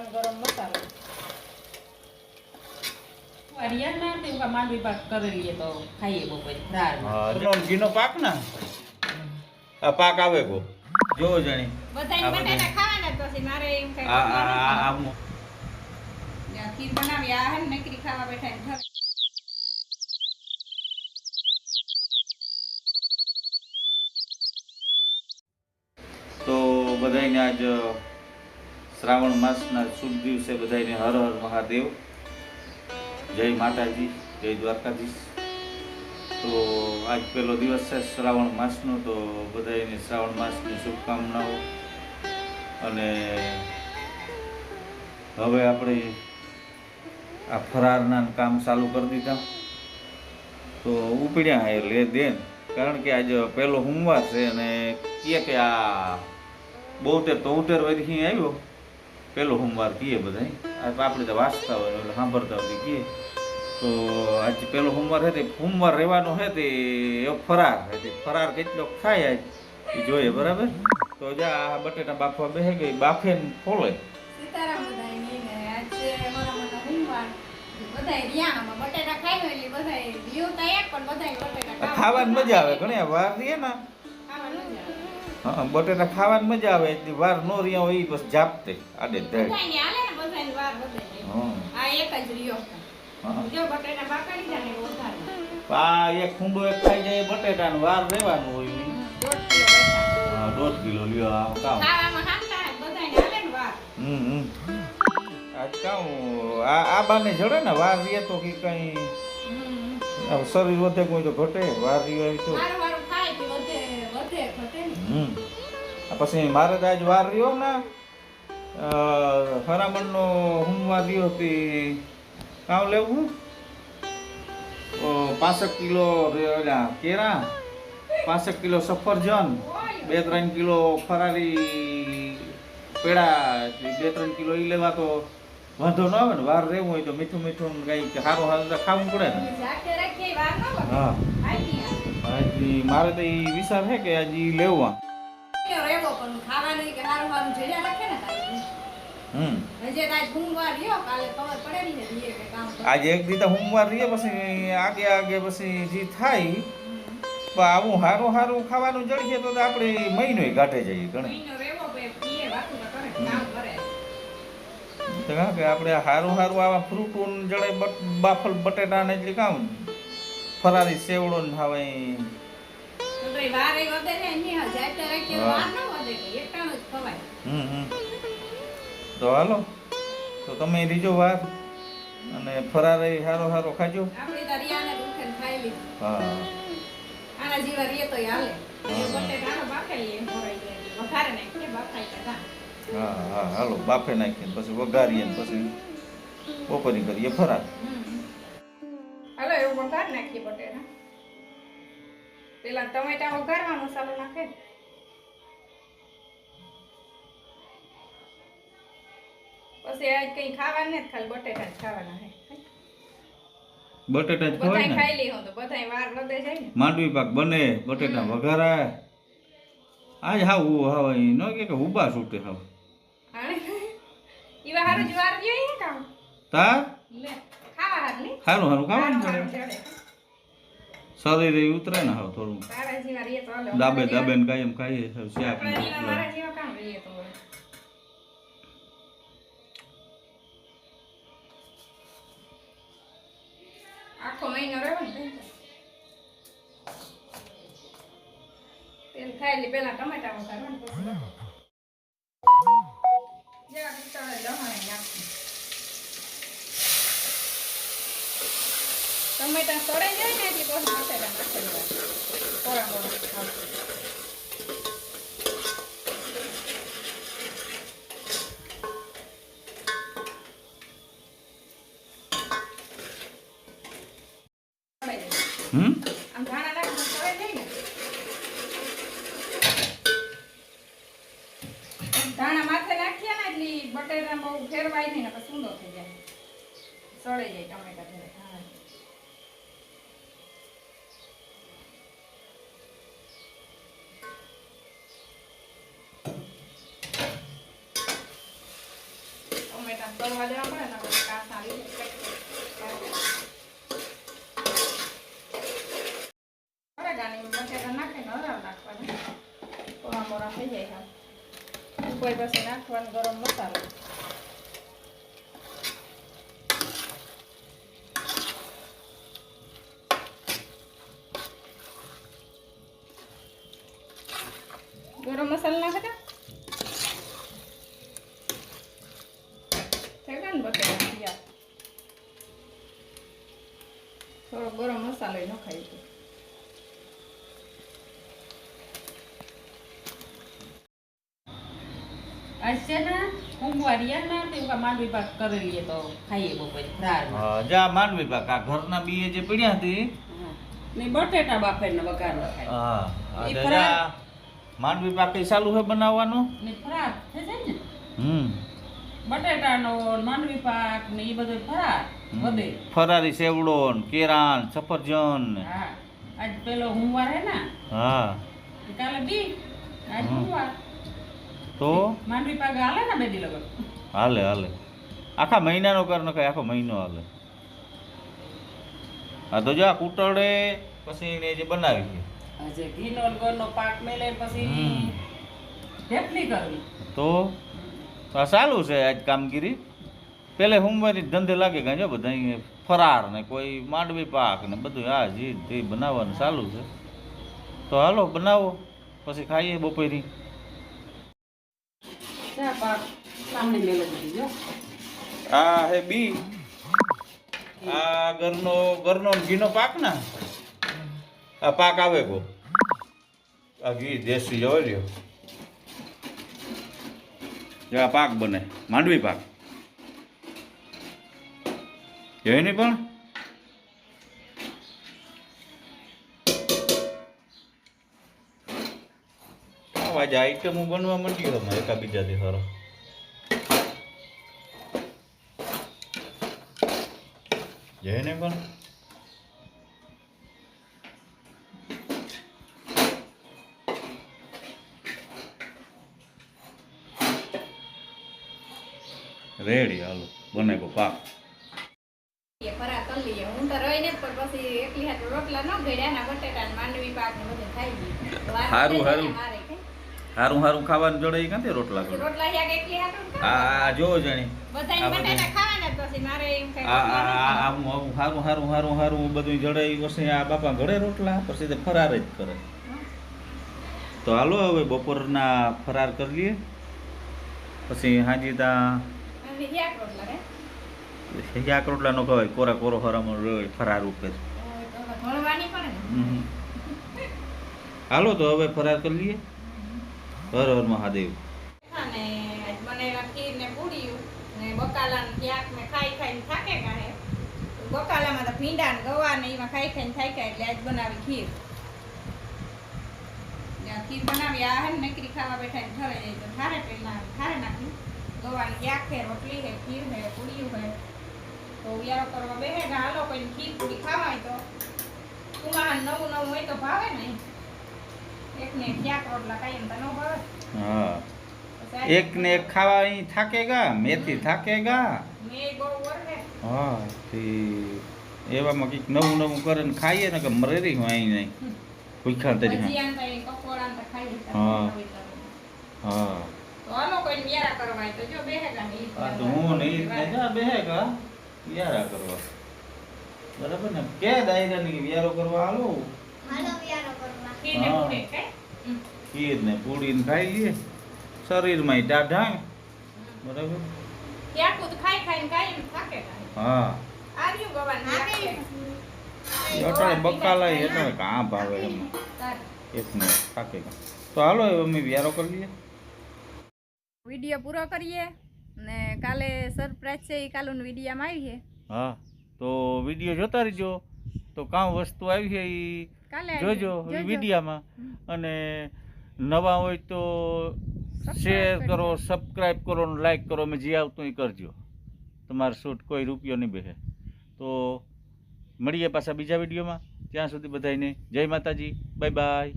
One ગરમ મસાલો. રિયાજ ના તે ઉકા માંડવી પાક તો ખાઈએ બપોરે દાળમાં. હા ઘીનો ઘીનો પાક ને? આ પાક આવે કો? જોવો જાણી. બધાય આ બધું. બટાટા ખાવાના જ પછી મારે એમ કઈ આ આ આ આમ ખીર બનાવી આ હે નકરી ખાવા બેઠા ને તો બધાયને આજ શ્રાવણ માસના શુભ દિવસે બધાયને હર હર મહાદેવ. જય માતાજી, જય દ્વારકાધીશ. તો આજ પહેલો દિવસ છે શ્રાવણ માસનો, તો બધાને શ્રાવણ માસની શુભકામનાઓ. અને હવે આપણે આ ફરારના કામ ચાલુ કરી દીધા. તો ઉપડ્યા હે લે દેન, કારણ કે આજે પહેલો સોમવાર છે અને કે આ બોતેર તોતેર વર્ષથી આવ્યો. પહેલો સોમવાર કહીએ બધા આપણે તો વાંચતા હોય એટલે સાંભળતા હોય કહીએ તો આજે પહેલો સોમવાર છે તે સોમવાર રહેવાનો છે તે એવો ફરાર હે તે. ફરાર કેટલો ખાય આજ? એ જોઈએ બરાબર? તો જા આ બટેટા બાફવા બેસે ગઈ બાફે ને ફોલે. ખાવાની મજા આવે ઘણી વાર રહીએ ને. હા બટેટા ખાવાની મજા આવે એટલી વાર નો રહ્યા હોય એ બસ જાપતે આડે ધડ. હા આ એક આ એક ખૂંડો ખાઈ જાય બટેટા વાર રહેવાનું હોય દોઢ કિલો હા, દોઢ કિલો લ્યો આ કામ. હમ હમ. આજ કામ આ આ બાને જડે ને વાર રહે તો કે કઈ શરીર વધે કોઈ તો ઘટે વાર રીએ તો. હમ. પછી મારે આજ વાર રહ્યો ને હરામણનો હુમવા રહ્યો તે કામ લેવું પાસઠ કિલો કેરા પાસઠ કિલો સફરજન બે ત્રણ કિલો ફરારી પેડા બે ત્રણ કિલો એ લેવા તો વાંધો ન આવે ને વાર રહેવું હોય તો મીઠું મીઠું કંઈક સારું સારું ખાવું પડે ને. હા. મારે તો એ વિચાર છે કે હજી લેવા. આજે એક દીધા સોમવાર રહીએ પછી આગે આગે પછી જે થાય પણ આવું સારું સારું ખાવાનું જડીએ તો આપણે મહિનો ગાંઠે જઈએ ઘણી કે આપણે સારું સારું આવા ફ્રૂટોન જડે બાફલ બટેટા ને એટલે કામ ફરારી સેવડો ને હવે તો હાલો તો તમે રીજો વાર અને ફરારી સારો સારો ખાજો. હા. હા. હા હા હાલો બાફે નાખીને પછી વઘારીએ ને પછી બપોરી કરીએ ફરાર. હાલો એવું વઘાર નાખીએ બટેટા પેલા ટમેટા વઘારવા મસાલો નાખે પછી આજ કઈ ખાવાનું નથી ખાલી બટેટા જ ખાવાના હે બટેટા જ ખવાય ને? ખાઈ લી તો બધાય વાર વધે જાય ને. માંડવી પાક બને બટેટા વઘારા આજ હા હાવ ઈ ન કે કે ઉબા છૂટે હાવ. હાણે? ઈવા હારું જ વાર જોઈએ હે કામ. તા? લે ખાવા હાર ખાવાનું. શરીર એ ઉતરે ને હાવ થોડું. દાબે દાબે ને ખાઈએ આપણા. આખો મહિનો રહ્યો ને તેલ થાય એટલે પેલા ટમેટા વઘારવા ટમેટા સડાઈ જાય ને એટલે પછી મસાલા નાખી દેવા જાય. હમ? આમ ધાણા નાખી સડાઈ જાય ને. ધાણા માથે નાખીએ ને એટલે બહુ ફેરવાય નહીં ને પછી ઊંડો થઈ જાય. સડાઈ જાય ટમેટા ટમેટા દેવા પડે ને પછી કાચ આવી બટેટાની બટેટા નાખીને હરાવ નાખવાનું કોરા થઈ જાય હા ઉપર નાખવાનું ગરમ મસાલો ગરમ મસાલો નાખે તો થઈ ગયા ને બટેટા તૈયાર થોડો ગરમ મસાલો નખાય છે માંડવી પાક કરેલી તો ખાઈએ બપોરે ફ્રાર હા, જા માંડવી પાક આ ઘરના બીએ જે પીડ્યા હતી ને બટેટા બાફેને વઘારવા ખાય. હા એ માંડવી પાક ચાલુ છે બનાવવાનું? ને ફ્રાર થઈ જાય ને? હમ. બટેટાનો માંડવી પાક ને એ બધું ફરાર ફરારી સેવડો ને કેરાન સફરજન. ને આજ પેલો હુંવાર હે ને? હા. કાલે બી. આજ હમ. તો? માંડવી પાગ હાલે ને બેદી લગન? હાલે હાલે. આખા મહિનાનો કર નખાય આખો મહિનો હાલે. હા તો જો આ કૂટળે પછી એને જે બનાવી છે. આજે ઘીનો ગોળનો પાક મેલે પછી ઢેપલી કરવી. તો આ ચાલુ છે આજ કામગીરી? પેલે સોમવારી ધંધે લાગે કાંઈ જો બધા ફરાર ને કોઈ માંડવી પાક ને બધું આ જી તે બનાવવાનું ચાલુ છે. તો હાલો બનાવો પછી ખાઈએ બપોરી. આ હે બી આ ઘરનો ઘરનો ઘીનો પાક ને? આ પાક આવે કો આ ઘી દેશી જોઈ લ્યો. જો આ પાક બને માંડવી પાક. જોઈ નહીં પણ? આવા જ આઈટમો બનવા માંડી તમે એકાબીજાથી સારો જય ને પણ? રેડી હાલો. બને કો પાક એ ફરાર કરી લઈએ હું તો રહી ને પણ પછી એકલી હાથ રોટલા ન ઘડ્યા ના બટેટા ને માંડવી પાક ને બધું ખાઈ હારું, હારું. હારું હારું ખાવાનું જોડે ક્યાંથી રોટલા પછી રોટલા શાક એકલી હાથ આ જો જણી. આ બધું. ખાવાના પછી મારે એમ કઈ આ આવું હારું હારું હારું હારું બધું જડે પછી આ બાપા ઘડે રોટલા પછી તે ફરાર જ કરે. તો હાલો હવે બપોરના ફરાર કરી લઈએ. પછી હાજી તા રોટલા હે શાક નો ખવાય કોરા કોરો હરામો રોય, ફરાર ઉપર. હાલો તો હવે ફરાર કરી લઈએ. હર હર મહાદેવ. ખાઈ બકાલામાં ભીંડા ગવા ને એમાં ખાઈ ખાઈને થાક્યા એટલે આજ બનાવી ખીર. ખીર બનાવી આ હે નકરી ખાવા બેઠા ને ઠરે તો ઠારે પેલા ઠારે નાખી. ગવાની શાક છે, રોટલી હે ખીર હે પૂરીયું છે. તો ઉયારો કરવા બેહે ને હાલો કોઈ ખીર પૂરી ખાવાય તો. ઉમાં નવું નવું હોય તો ભાવે ને. એક ને એક રોટલા કાંઈ એમ તો ન ભાવે. હા. એક ને એક ખાવા અહીં થાકેગા મેથી થાકેગા હા તે એવામાં કંઈક નવું નવું કરે ને ખાઈએ ને કે મરેરી હું અહીં નહીં. ભૂખ્યા તરી હા. હા. હા તો હું નહીં નવી. હાલો વ્યારા કરવા. બેહેગા ને? કે દાયરા ને ને વ્યારા કરવા બરાબર ને કે દાયરાની વ્યારો કરવા. હાલો ખીરને હા. પૂરી ખીર ને પૂડી ને ખાઈ લઈએ. શરીરમાં ટાઢા. બરાબર? ત્યાં કુદ ખાઈ ખાઈને ખાઈ એમ થાકે હા. આ રહ્યું ગવાનું શાક અટાણે એટલે કાં ભાવે એમાં. એક ને તો હાલો હવે અમે વ્યારો કરી લઈએ. વીડિયો પૂરો કરીએ. ને કાલે સરપ્રાઈઝ છે એ કાલુન વિડીયામાં આવી છે. હા તો વીડિયો જોતા રહેજો. તો કામ વસ્તુ આવી છે એ કાલે જોજો. વિડીયામાં. અને નવા હોય તો શેર કરો. સબસ્ક્રાઈબ કરો ને લાઈક કરો. મેં જે આવતું એ કરજો. તમારો શૂટ કોઈ રૂપિયો નહીં બેસે. તો મળીએ પાછા બીજા વિડીયોમાં. ત્યાં સુધી બધાને જય માતાજી. Bye bye